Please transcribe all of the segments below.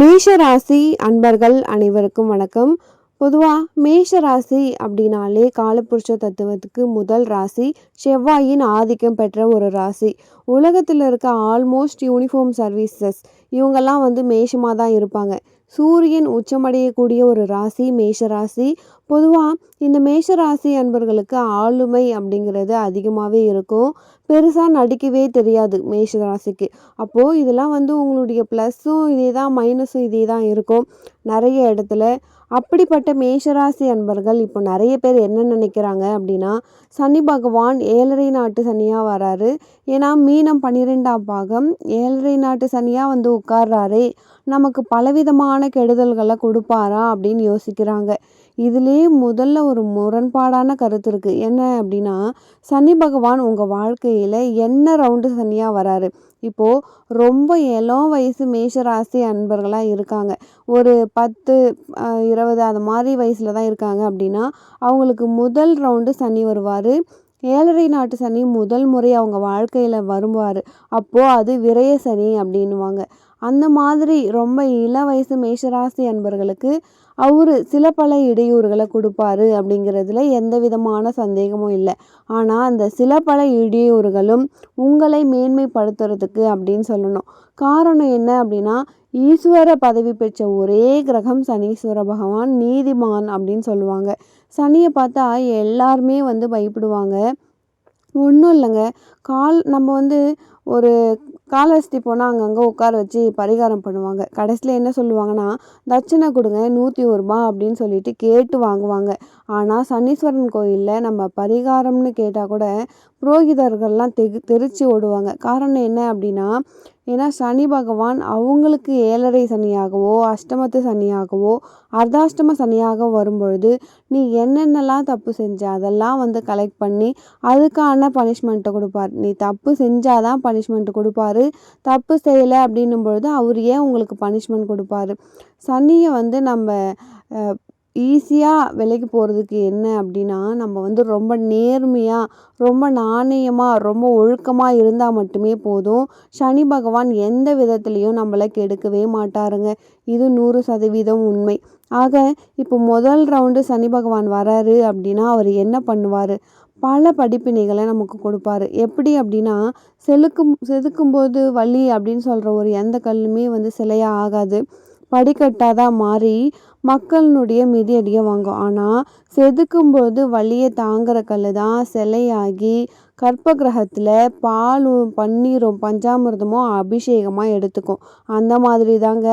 மேஷ ராசி அன்பர்கள் அனைவருக்கும் வணக்கம். பொதுவாக மேஷ ராசி அப்படின்னாலே காலப்புருஷ தத்துவத்துக்கு முதல் ராசி செவ்வாயின் ஆதிக்கம் பெற்ற ஒரு ராசி. உலகத்தில் இருக்க ஆல்மோஸ்ட் யூனிஃபார்ம் சர்வீசஸ் இவங்கெல்லாம் வந்து மேஷமாக தான் இருப்பாங்க. சூரியன் உச்சமடையக்கூடிய ஒரு ராசி மேஷ ராசி. பொதுவாக இந்த மேஷ ராசி அன்பர்களுக்கு ஆளுமை அப்படிங்கிறது அதிகமாகவே இருக்கும். பெருசாக நடிக்கவே தெரியாது மேஷ ராசிக்கு. அப்போது இதெல்லாம் வந்து உங்களுடைய ப்ளஸ்ஸும் இதே தான் மைனஸும் இதே தான் இருக்கும். நிறைய இடத்துல அப்படிப்பட்ட மேஷராசி அன்பர்கள் இப்போ நிறைய பேர் என்ன நினைக்கிறாங்க அப்படின்னா சனி பகவான் ஏழரை நாட்டு சனியாக வராரு. ஏன்னா மீனம் பன்னிரெண்டாம் பாகம் ஏழரை நாட்டு சனியாக வந்து உட்கார்றாரே. நமக்கு பலவிதமான கெடுதல்களை கொடுப்பாரா அப்படின்னு யோசிக்கிறாங்க. இதுலேயே முதல்ல ஒரு முரண்பாடான கருத்து இருக்குது என்ன அப்படின்னா சனி பகவான் உங்கள் வாழ்க்கையில் என்ன ரவுண்டு சனியாக வராரு? இப்போது ரொம்ப இளம் வயசு மேஷராசி அன்பர்களாக இருக்காங்க. ஒரு பத்து இருபது அது மாதிரி வயசில் தான் இருக்காங்க அப்படின்னா அவங்களுக்கு முதல் ரவுண்டு சனி வருவார். ஏழரை நாட்டு சனி முதல் முறை அவங்க வாழ்க்கையில் வருவார். அப்போது அது விரய சனி அப்படின்னுவாங்க. அந்த மாதிரி ரொம்ப இள வயசு மேஷராசி அன்பர்களுக்கு அவர் சில பல இடையூறுகளை கொடுப்பாரு அப்படிங்கிறதுல எந்த விதமான சந்தேகமும் இல்லை. ஆனால் அந்த சில பல இடையூறுகளும் உங்களை மேன்மைப்படுத்துறதுக்கு அப்படின்னு சொல்லணும். காரணம் என்ன அப்படின்னா ஈஸ்வர பதவி பெற்ற ஒரே கிரகம் சனீஸ்வர பகவான் நீதிமான் அப்படின்னு சொல்லுவாங்க. சனியை பார்த்தா எல்லாருமே வந்து பயப்படுவாங்க. ஒன்றும் இல்லைங்க. கால் நம்ம வந்து ஒரு காலஸ்தி போனால் அங்கங்கே உட்கார வச்சு பரிகாரம் பண்ணுவாங்க. கடைசியில் என்ன சொல்லுவாங்கன்னா தட்சிணை கொடுங்க நூற்றி ஒரு ரூபா அப்படின்னு சொல்லிட்டு கேட்டு வாங்குவாங்க. ஆனால் சனீஸ்வரன் கோயிலில் நம்ம பரிகாரம்னு கேட்டால் கூட புரோகிதர்கள்லாம் தெகு தெரிச்சு ஓடுவாங்க. காரணம் என்ன அப்படின்னா ஏன்னா சனி பகவான் அவங்களுக்கு ஏழரை சனியாகவோ அஷ்டமத்து சனியாகவோ அர்த்தாஷ்டம சனியாக வரும்பொழுது நீ என்னென்னலாம் தப்பு செஞ்ச அதெல்லாம் வந்து கலெக்ட் பண்ணி அதுக்கான பனிஷ்மெண்ட்டை கொடுப்பார். நீ தப்பு செஞ்சாதான் பனிஷ்மெண்ட் கொடுப்பாரு. தப்பு செய்யலை அப்படின்னும் பொழுது அவர் ஏன் உங்களுக்கு பனிஷ்மெண்ட் கொடுப்பாரு? சனியை வந்து நம்ம ஈஸியாக விலைக்கு போகிறதுக்கு என்ன அப்படின்னா நம்ம வந்து ரொம்ப நேர்மையாக ரொம்ப நாணயமாக ரொம்ப ஒழுக்கமாக இருந்தால் மட்டுமே போதும். சனி பகவான் எந்த விதத்துலேயும் நம்மளை கெடுக்கவே மாட்டாருங்க. இது நூறு சதவீதம் உண்மை. ஆக இப்போ முதல் ரவுண்டு சனி பகவான் வராரு அப்படின்னா அவர் என்ன பண்ணுவார்? பல படிப்பினைகளை நமக்கு கொடுப்பாரு. எப்படி அப்படின்னா செலுக்கும் செதுக்கும்போது வலி அப்படின்னு சொல்கிற ஒரு எந்த கல்லுமே வந்து சிலையாக ஆகாது. படிக்கட்டாக தான் மாறி மக்களினுடைய மிதியடியை வாங்கும். ஆனால் செதுக்கும்போது வழியை தாங்குற கல் தான் சிலையாகி கற்ப கிரகத்தில் பாலும் பன்னீரும் பஞ்சாமிர்தமும் அபிஷேகமாக எடுத்துக்கும். அந்த மாதிரி தாங்க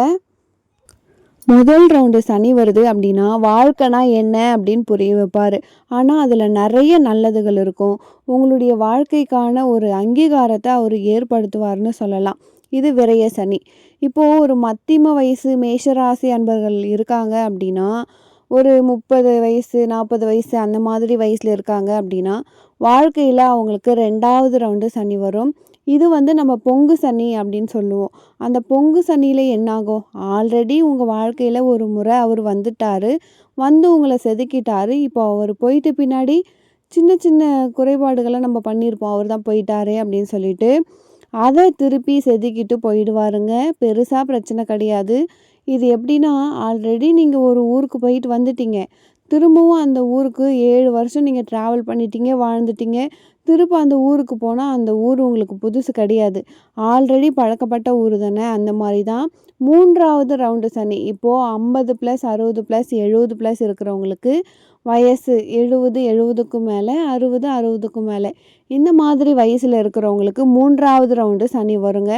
முதல் ரவுண்டு சனி வருது அப்படின்னா வாழ்க்கைனா என்ன அப்படின்னு புரிய வைப்பார். ஆனால் அதில் நிறைய நல்லதுகள் இருக்கும். உங்களுடைய வாழ்க்கைக்கான ஒரு அங்கீகாரத்தை அவர் ஏற்படுத்துவார்னு சொல்லலாம். இது விரைய சனி. இப்போது ஒரு மத்திம வயசு மேஷராசி அன்பர்கள் இருக்காங்க அப்படின்னா ஒரு முப்பது வயசு நாற்பது வயசு அந்த மாதிரி வயசில் இருக்காங்க அப்படின்னா வாழ்க்கையில் அவங்களுக்கு ரெண்டாவது ரவுண்டு சனி வரும். இது வந்து நம்ம பொங்கு சனி அப்படின்னு சொல்லுவோம். அந்த பொங்கு சனியில் என்னாகும்? ஆல்ரெடி உங்கள் வாழ்க்கையில் ஒரு முறை அவர் வந்துட்டார். வந்து உங்களை செதுக்கிட்டாரு. இப்போ அவர் போயிட்டு பின்னாடி சின்ன சின்ன குறைபாடுகளை நம்ம பண்ணியிருப்போம். அவர் தான் போயிட்டாரே அப்படின்னு சொல்லிட்டு அதை திருப்பி செதுக்கிட்டு போயிடுவாருங்க. பெருசாக பிரச்சனை கிடையாது. இது எப்படின்னா ஆல்ரெடி நீங்கள் ஒரு ஊருக்கு போயிட்டு வந்துட்டீங்க. திரும்பவும் அந்த ஊருக்கு ஏழு வருஷம் நீங்கள் ட்ராவல் பண்ணிட்டீங்க வாழ்ந்துட்டீங்க. திரும்ப அந்த ஊருக்கு போனால் அந்த ஊர் உங்களுக்கு புதுசு கிடையாது. ஆல்ரெடி பழக்கப்பட்ட ஊர் தானே அந்த மாதிரி தான். மூன்றாவது ரவுண்டு சனி. இப்போது ஐம்பது ப்ளஸ் அறுபது ப்ளஸ் எழுபது ப்ளஸ் இருக்கிறவங்களுக்கு வயசு எழுபது எழுபதுக்கும் மேலே அறுபது அறுபதுக்கும் மேலே. இந்த மாதிரி வயசில் இருக்கிறவங்களுக்கு மூன்றாவது ரவுண்டு சனி வருங்க.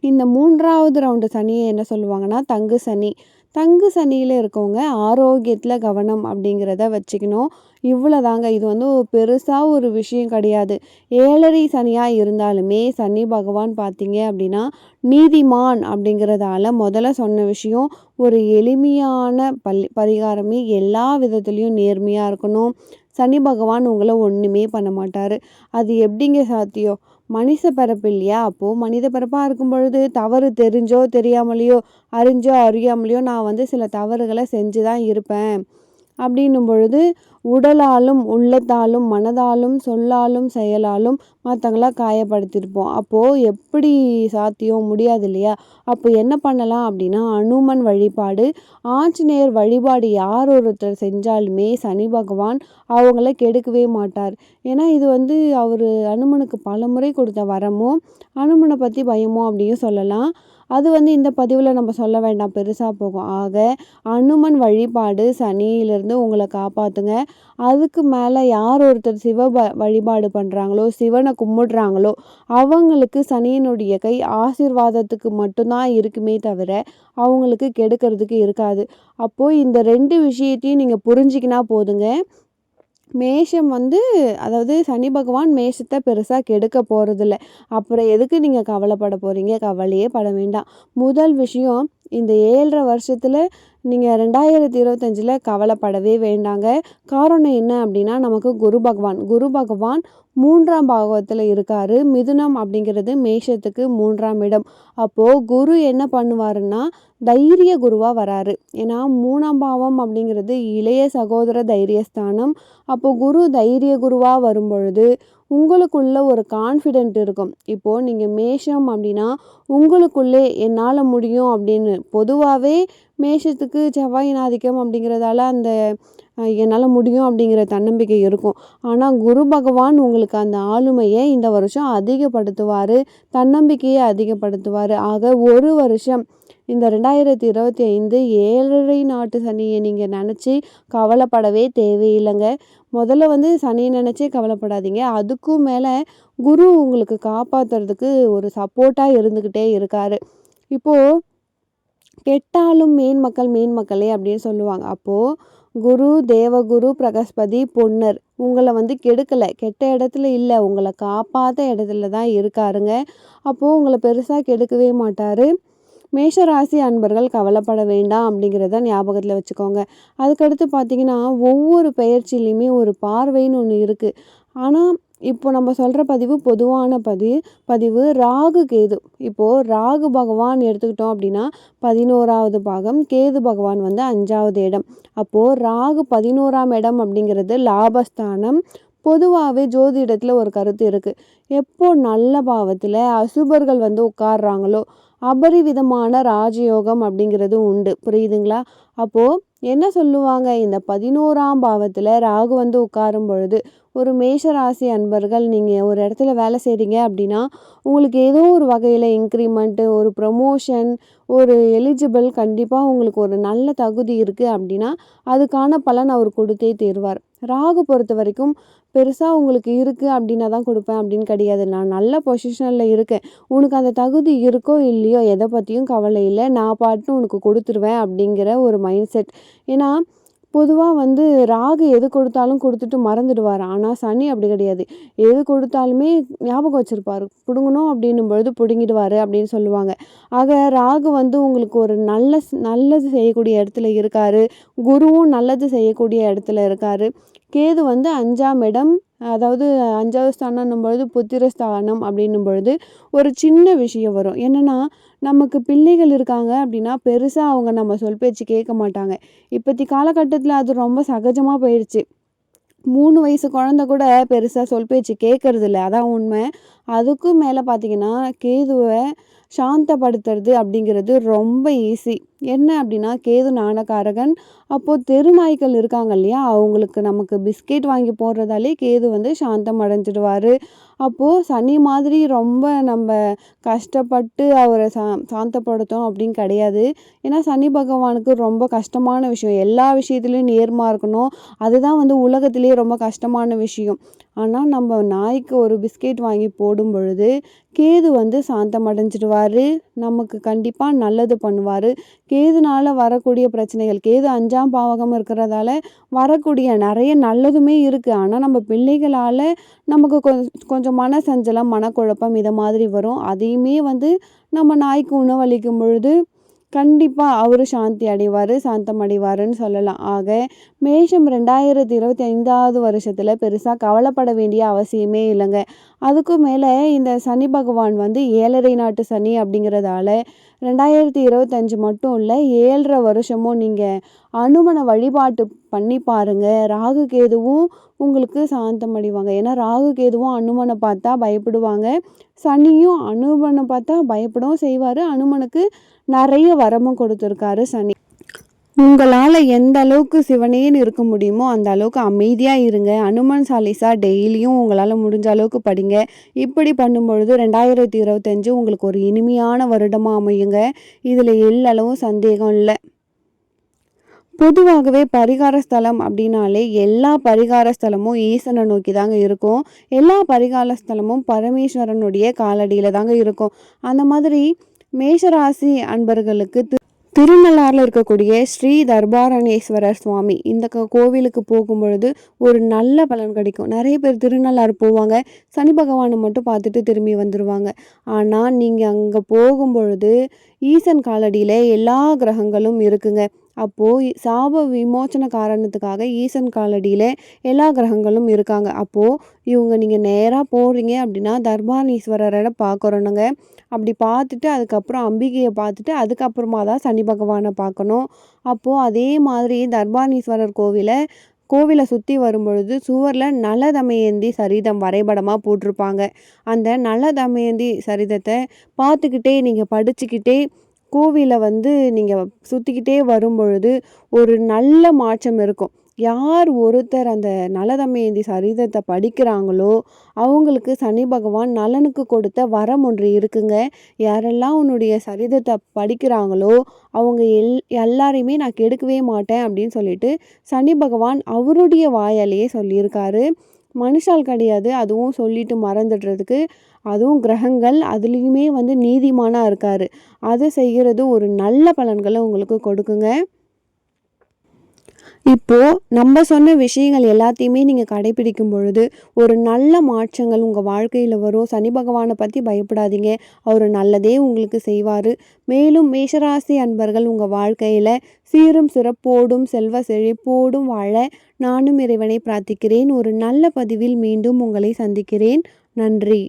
இந்த மூன்றாவது ரவுண்டு சனியை என்ன சொல்லுவாங்கன்னா தங்கு சனி. தங்கு சனியில் இருக்கவங்க ஆரோக்கியத்தில் கவனம் அப்படிங்கிறத வச்சுக்கணும். இவ்வளோதாங்க இது வந்து பெருசாக ஒரு விஷயம் கிடையாது. ஏழரை சனியாக இருந்தாலுமே சனி பகவான் பார்த்தீங்க அப்படின்னா நீதிமான் அப்படிங்கிறதால முதல்ல சொன்ன விஷயம் ஒரு எளிமையான பள்ளி பரிகாரமே எல்லா விதத்துலேயும் நேர்மையாக இருக்கணும். சனி பகவான் உங்களை ஒன்றுமே பண்ண மாட்டார். அது எப்படிங்க சாத்தியம்? மனுஷ பிறப்பு இல்லையா? அப்போது மனித பிறப்பாக இருக்கும் பொழுது தவறு தெரிஞ்சோ தெரியாமலையோ அறிஞ்சோ அறியாமலையோ நான் வந்து சில தவறுகளை செஞ்சு தான் இருப்பேன். அப்படின்னும் பொழுது உடலாலும் உள்ளத்தாலும் மனதாலும் சொல்லாலும் செயலாலும் மற்றவங்கள காயப்படுத்தியிருப்போம் அப்போது எப்படி சாத்தியம் முடியாது இல்லையா? அப்போ என்ன பண்ணலாம் அப்படின்னா அனுமன் வழிபாடு ஆஞ்சநேயர் வழிபாடு யார் ஒருத்தர் செஞ்சாலுமே சனி பகவான் அவங்கள கெடுக்கவே மாட்டார். ஏன்னா இது வந்து அவர் அனுமனுக்கு பல முறை கொடுத்த வரமும் அனுமனை பற்றி பயமோ அப்படியும் சொல்லலாம். அது வந்து இந்த பதிவில் நம்ம சொல்ல வேண்டாம். பெருசாக போகும். ஆக அனுமன் வழிபாடு சனியிலிருந்து உங்களை காப்பாற்றுங்க அதுக்கு மேலே யார் ஒருத்தர் சிவ ப வழிபாடு பண்ணுறாங்களோ சிவனை கும்பிடுறாங்களோ அவங்களுக்கு சனியினுடைய கை ஆசீர்வாதத்துக்கு மட்டும்தான் இருக்குமே தவிர அவங்களுக்கு கெடுக்கிறதுக்கு இருக்காது. அப்போது இந்த ரெண்டு விஷயத்தையும் நீங்கள் புரிஞ்சிக்கினா போதுங்க. மேஷம் வந்து அதாவது சனி பகவான் மேஷத்தை பெருசாக கெடுக்க போகிறதில்ல அப்புறம் எதுக்கு நீங்கள் கவலைப்பட போகிறீங்க கவலையே பட வேண்டாம். முதல் விஷயம் இந்த ஏழரை வருஷத்தில் நீங்கள் ரெண்டாயிரத்தி இருபத்தஞ்சில் கவலைப்படவே வேண்டாங்க. காரணம் என்ன அப்படின்னா நமக்கு குரு பகவான். குரு பகவான் மூன்றாம் பாகவத்தில் இருக்கார். மிதுனம் அப்படிங்கிறது மேஷத்துக்கு மூன்றாம் இடம். அப்போது குரு என்ன பண்ணுவாருன்னா தைரிய குருவாக வராரு. ஏன்னா மூணாம் பாவம் அப்படிங்கிறது இளைய சகோதர தைரியஸ்தானம். அப்போது குரு தைரிய குருவாக வரும் பொழுது உங்களுக்குள்ள ஒரு கான்ஃபிடென்ட் இருக்கும். இப்போது நீங்கள் மேஷம் அப்படின்னா உங்களுக்குள்ளே என்னால் முடியும் அப்படின்னு பொதுவாகவே மேஷத்துக்கு செவ்வாயின் ஆதிக்கம் அப்படிங்கிறதால அந்த என்னால் முடியும் அப்படிங்கிற தன்னம்பிக்கை இருக்கும். ஆனால் குரு பகவான் உங்களுக்கு அந்த ஆளுமையை இந்த வருஷம் அதிகப்படுத்துவார் தன்னம்பிக்கையை அதிகப்படுத்துவார். ஆக ஒரு வருஷம் இந்த ரெண்டாயிரத்தி இருபத்தி ஐந்து ஏழரை நாட்டு சனியை நீங்கள் நினச்சி கவலைப்படவே தேவையில்லைங்க. முதல்ல வந்து சனியை நினச்சே கவலைப்படாதீங்க. அதுக்கும் மேலே குரு உங்களுக்கு காப்பாற்றுறதுக்கு ஒரு சப்போர்ட்டாக இருந்துக்கிட்டே இருக்கார். இப்போது கெட்டாலும் மேன் மக்கள் மேன் மக்களே அப்படின்னு சொல்லுவாங்க. அப்போது குரு தேவகுரு பிரகஸ்பதி பொன்னர் உங்களை வந்து கெடுக்கலை. கெட்ட இடத்துல இல்லை. உங்களை காப்பாற்ற இடத்துல தான் இருக்காருங்க. அப்போது உங்களை பெருசாக கெடுக்கவே மாட்டார். மேஷராசி அன்பர்கள் கவலைப்பட வேண்டாம் அப்படிங்கிறத ஞாபகத்தில் வச்சுக்கோங்க. அதுக்கடுத்து பார்த்தீங்கன்னா ஒவ்வொரு பயிற்சியிலையுமே ஒரு பார்வைன்னு ஒன்று இருக்குது ஆனால் இப்போ நம்ம சொல்கிற பதிவு பொதுவான பதி பதிவு ராகு கேது. இப்போது ராகு பகவான் எடுத்துக்கிட்டோம் அப்படின்னா பதினோராவது பாகம் கேது பகவான் வந்து அஞ்சாவது இடம். அப்போது ராகு பதினோராம் இடம் அப்படிங்கிறது லாபஸ்தானம். பொதுவாகவே ஜோதிடத்தில் ஒரு கருத்து இருக்குது எப்போ நல்ல பாவத்தில் அசுபர்கள் வந்து உட்கார்றாங்களோ அபரிவிதமான ராஜயோகம் அப்படிங்கிறது உண்டு. புரியுதுங்களா? அப்போது என்ன சொல்லுவாங்க? இந்த பதினோராம் பாவத்தில் ராகு வந்து உட்காரும் பொழுது ஒரு மேஷராசி அன்பர்கள் நீங்கள் ஒரு இடத்துல வேலை செய்கிறீங்க அப்படின்னா உங்களுக்கு ஏதோ ஒரு வகையில் இன்க்ரிமெண்ட்டு ஒரு ப்ரமோஷன் ஒரு எலிஜிபிள் கண்டிப்பாக உங்களுக்கு ஒரு நல்ல தகுதி இருக்குது அப்படின்னா அதுக்கான பலன் அவர் கொடுத்தே தீர்வார். ராகு பொறுத்த வரைக்கும் பெருசாக உங்களுக்கு இருக்குது அப்படின்னா தான் கொடுப்பேன் அப்படின்னு கிடையாது. நான் நல்ல பொசிஷனில் இருக்கேன். உனக்கு அந்த தகுதி இருக்கோ இல்லையோ எதை பற்றியும் கவலை இல்லை. நான் பாட்டு உனக்கு கொடுத்துருவேன் அப்படிங்கிற ஒரு மைண்ட் செட் ஏன்னா பொதுவாக வந்து ராகு எது கொடுத்தாலும் கொடுத்துட்டு மறந்துடுவார். ஆனால் சனி அப்படி கிடையாது. எது கொடுத்தாலுமே ஞாபகம் வச்சுருப்பார். பிடுங்கணும் அப்படின்னும் பொழுது பிடுங்கிடுவார் அப்படின்னு சொல்லுவாங்க. ஆக ராகு வந்து உங்களுக்கு ஒரு நல்ல நல்லது செய்யக்கூடிய இடத்துல இருக்கார். குருவும் நல்லது செய்யக்கூடிய இடத்துல இருக்கார். கேது வந்து அஞ்சாம் இடம் அதாவது அஞ்சாவது ஸ்தானம்னும் பொழுது புத்திரஸ்தானம் அப்படின்னும் பொழுது ஒரு சின்ன விஷயம் வரும். என்னென்னா நமக்கு பிள்ளைகள் இருக்காங்க அப்படின்னா பெருசாக அவங்க நம்ம சொல் பேச்சு கேட்க மாட்டாங்க. இப்போத்தி காலகட்டத்தில் அது ரொம்ப சகஜமாக போயிடுச்சு. மூணு வயசு குழந்த கூட பெருசாக சொல் பேச்சு கேட்கறதில்ல. அதான் உண்மை. அதுக்கும் மேலே பார்த்தீங்கன்னா கேதுவை சாந்தப்படுத்துறது அப்படிங்கிறது ரொம்ப ஈஸி என்ன அப்படின்னா கேது நாணக்காரகன். அப்போது தெருநாய்கள் இருக்காங்க இல்லையா? அவங்களுக்கு நமக்கு பிஸ்கெட் வாங்கி போடுறதாலே கேது வந்து சாந்தம் அடைஞ்சிடுவார் அப்போது சனி மாதிரி ரொம்ப நம்ம கஷ்டப்பட்டு அவரை சா சாந்தப்படுத்தோம் அப்படின்னு கிடையாது. ஏன்னா சனி பகவானுக்கு ரொம்ப கஷ்டமான விஷயம். எல்லா விஷயத்துலையும் நேர்மாக இருக்கணும். அதுதான் வந்து உலகத்திலேயே ரொம்ப கஷ்டமான விஷயம். ஆனால் நம்ம நாய்க்கு ஒரு பிஸ்கெட் வாங்கி போடும் பொழுது கேது வந்து சாந்தம் அடைஞ்சிடுவார். நமக்கு கண்டிப்பாக நல்லது பண்ணுவார். கேதுனால் வரக்கூடிய பிரச்சனைகள் கேது அஞ்சாம் பாவகம் இருக்கிறதால வரக்கூடிய நிறைய நல்லதுமே இருக்குது ஆனால் நம்ம பிள்ளைகளால் நமக்கு கொஞ்சம் கொஞ்சம் மன சஞ்சலம் மனக்குழப்பம் இதை மாதிரி வரும். அதையுமே வந்து நம்ம நாய்க்கு உணவளிக்கும் பொழுது கண்டிப்பாக அவர் சாந்தி அடைவார் சாந்தம் அடைவாருன்னு சொல்லலாம். ஆக மேஷம் ரெண்டாயிரத்தி இருபத்தி ஐந்தாவது வருஷத்தில் பெருசாக கவலைப்பட வேண்டிய அவசியமே இல்லைங்க. அதுக்கும் மேலே இந்த சனி பகவான் வந்து ஏழரை நாட்டு சனி அப்படிங்கிறதால ரெண்டாயிரத்தி இருபத்தஞ்சு மட்டும் இல்லை ஏழரை வருஷமும் நீங்கள் அனுமனை வழிபாட்டு பண்ணி பாருங்கள் ராகு கேதுவும் உங்களுக்கு சாந்தம் அடைவாங்க. ஏன்னா ராகு கேதுவும் அனுமனை பார்த்தா பயப்படுவாங்க. சனியும் அனுமனை பார்த்தா பயப்படவும் செய்வார். அனுமனுக்கு நிறைய வரமும் கொடுத்துருக்காரு சனி. உங்களால் எந்த அளவுக்கு சிவனேன்னு இருக்க முடியுமோ அந்த அளவுக்கு அமைதியாக இருங்க. அனுமன் சாலிசா டெய்லியும் உங்களால் முடிஞ்ச அளவுக்கு படிங்க. இப்படி பண்ணும்பொழுது ரெண்டாயிரத்தி இருபத்தஞ்சு உங்களுக்கு ஒரு இனிமையான வருடமாக அமையுங்க. இதில் எல்லளவும் சந்தேகம் இல்லை. பொதுவாகவே பரிகார ஸ்தலம் அப்படின்னாலே எல்லா பரிகார ஸ்தலமும் ஈசனை நோக்கி தாங்க இருக்கும். எல்லா பரிகார ஸ்தலமும் பரமேஸ்வரனுடைய காலடியில் தாங்க இருக்கும். அந்த மாதிரி மேஷராசி அன்பர்களுக்கு திருநள்ளாறில் இருக்கக்கூடிய ஸ்ரீ தர்பாரணேஸ்வரர் சுவாமி இந்த கோவிலுக்கு போகும் பொழுது ஒரு நல்ல பலன் கிடைக்கும். நிறைய பேர் திருநள்ளாறு போவாங்க. சனி பகவானை மட்டும் பார்த்துட்டு திரும்பி வந்துடுவாங்க ஆனால் நீங்கள் அங்கே போகும் பொழுது ஈசன் காலடியில் எல்லா கிரகங்களும் இருக்குங்க. அப்போது சாப விமோச்சன காரணத்துக்காக ஈசன் காலடியில் எல்லா கிரகங்களும் இருக்காங்க. அப்போது இவங்க நீங்கள் நேராக போகிறீங்க அப்படின்னா தர்பானீஸ்வரரை பார்க்குறோனுங்க அப்படி பார்த்துட்டு அதுக்கப்புறம் அம்பிகையை பார்த்துட்டு அதுக்கப்புறமா தான் சனி பகவானை பார்க்கணும். அப்போது அதே மாதிரி தர்பானீஸ்வரர் கோவிலை கோவிலை சுற்றி வரும்பொழுது சுவரில் நல தமயந்தி சரிதம் வரைபடமாக போட்டிருப்பாங்க. அந்த நல தமயந்தி சரிதத்தை பார்த்துக்கிட்டே நீங்கள் படிச்சுக்கிட்டே கோவிலை வந்து நீங்கள் சுற்றிக்கிட்டே வரும்பொழுது ஒரு நல்ல மாற்றம் இருக்கும். யார் ஒருத்தர் அந்த நலதமயந்தி சரிதத்தை படிக்கிறாங்களோ அவங்களுக்கு சனி பகவான் நலனுக்கு கொடுத்த வரம் ஒன்று இருக்குங்க. யாரெல்லாம் உன்னுடைய சரிதத்தை படிக்கிறாங்களோ அவங்க எல் எல்லாரையுமே நான் கெடுக்கவே மாட்டேன் அப்படின்னு சொல்லிட்டு சனி பகவான் அவருடைய வாயாலேயே சொல்லியிருக்காரு. மனுஷால் கிடையாது அதுவும் சொல்லிட்டு மறந்துடுறதுக்கு. அதுவும் கிரகங்கள் அதுலேயுமே வந்து நீதிமானாக இருக்கார். அதை செய்கிறது ஒரு நல்ல பலன்களை உங்களுக்கு கொடுக்குங்க. இப்போது நம்ம சொன்ன விஷயங்கள் எல்லாத்தையுமே நீங்கள் கடைபிடிக்கும் பொழுது ஒரு நல்ல மாற்றங்கள் உங்கள் வாழ்க்கையில் வரும். சனி பகவானை பற்றி பயப்படாதீங்க. அவர் நல்லதே உங்களுக்கு செய்வார். மேலும் மேஷராசி அன்பர்கள் உங்கள் வாழ்க்கையில் சீரும் சிறப்போடும் செல்வ செழிப்போடும் வாழ நானும் இறைவனை பிரார்த்திக்கிறேன். ஒரு நல்ல பதிவில் மீண்டும் உங்களை சந்திக்கிறேன். நன்றி.